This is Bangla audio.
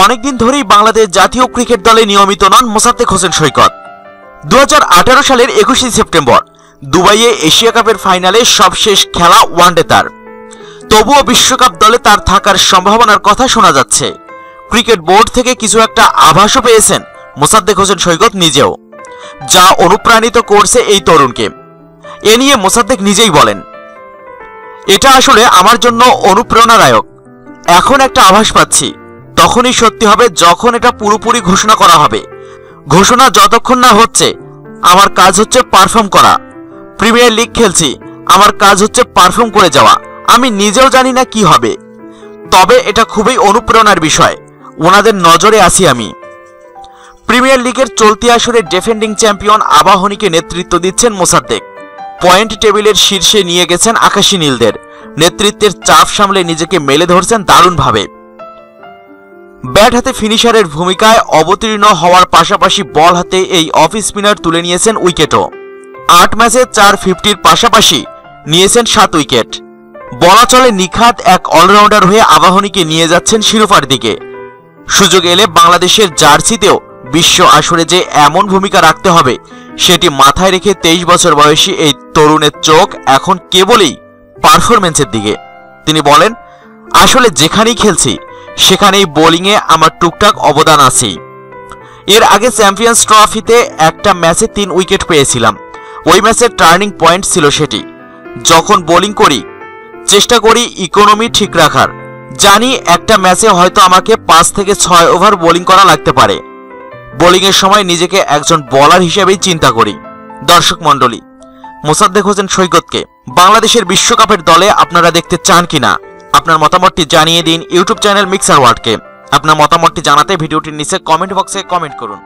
অনেকদিন ধরেই বাংলাদেশ জাতীয় ক্রিকেট দলে নিয়মিত নন মোসাদ্দেক হোসেন সৈকত। দু হাজার আঠারো সালের একুশে সেপ্টেম্বর, দুবাইয়ে এশিয়া কাপের ফাইনালে সবশেষ খেলা ওয়ানডে তার। তবুও বিশ্বকাপ দলে তার থাকার সম্ভাবনার কথা শোনা যাচ্ছে। ক্রিকেট বোর্ড থেকে কিছু একটা আভাসও পেয়েছেন মোসাদ্দেক হোসেন সৈকত নিজেও, যা অনুপ্রাণিত করছে এই তরুণকে। এ নিয়ে মোসাদ্দেক নিজেই বলেন, এটা আসলে আমার জন্য অনুপ্রেরণাদায়ক। এখন একটা আভাস পাচ্ছি। তখনই সত্যি হবে যখন এটা পুরোপুরি ঘোষণা করা হবে। ঘোষণা যতক্ষণ না হচ্ছে, আমার কাজ হচ্ছে পারফর্ম করা। প্রিমিয়ার লিগ খেলছি, আমার কাজ হচ্ছে পারফর্ম করে যাওয়া। আমি নিজেও জানি না কি হবে। তবে এটা খুবই অনুপ্রেরণার বিষয়। ওনাদের নজরে আছি আমি। প্রিমিয়ার লিগের চলতি আসরে ডিফেন্ডিং চ্যাম্পিয়ন আবাহনীকে নেতৃত্ব দিচ্ছেন মোসাদ্দেক। পয়েন্ট টেবিলের শীর্ষে নিয়ে গেছেন আকাশী নীলদের। নেতৃত্বের চাপ সামলে নিজেকে মেলে ধরছেন দারুণভাবে। ব্যাট হাতে ফিনিশারের ভূমিকায় অবতীর্ণ হওয়ার পাশাপাশি বল হাতে এই অফ স্পিনার তুলে নিয়েছেন উইকেটও। আট ম্যাচে চার ফিফটির পাশাপাশি নিয়েছেন সাত উইকেট। বলা চলে নিখাত এক অলরাউন্ডার হয়ে আবাহনীকে নিয়ে যাচ্ছেন শিরোপার দিকে। সুযোগ এলে বাংলাদেশের জার্সিতেও বিশ্ব আসরে যে এমন ভূমিকা রাখতে হবে, সেটি মাথায় রেখে তেইশ বছর বয়সী এই তরুণের চোখ এখন কেবলই পারফরমেন্সের দিকে। তিনি বলেন, আসলে যেখানেই খেলছি সেখানেই বোলিংয়ে আমার টুকটাক অবদান আছেই এর আগে চ্যাম্পিয়ন্স ট্রফিতে একটা ম্যাচে তিন উইকেট পেয়েছিলাম। ওই ম্যাচের টার্নিং পয়েন্ট ছিল সেটি। যখন বোলিং করি, চেষ্টা করি ইকোনমি ঠিক রাখার। জানি একটা ম্যাচে হয়তো আমাকে পাঁচ থেকে ছয় ওভার বোলিং করা লাগতে পারে। বোলিংয়ের সময় নিজেকে একজন বলার হিসেবেই চিন্তা করি। দর্শক মণ্ডলী, মোসাদ্দেক হোসেন সৈকতকে বাংলাদেশের বিশ্বকাপের দলে আপনারা দেখতে চান কিনা? আপনার মতামতটি জানিয়ে দিন ইউটিউব চ্যানেল মিক্সার ওয়ার্ডকে। আপনার মতামতটি জানাতে ভিডিওটির নিচে কমেন্ট বক্সে কমেন্ট করুন।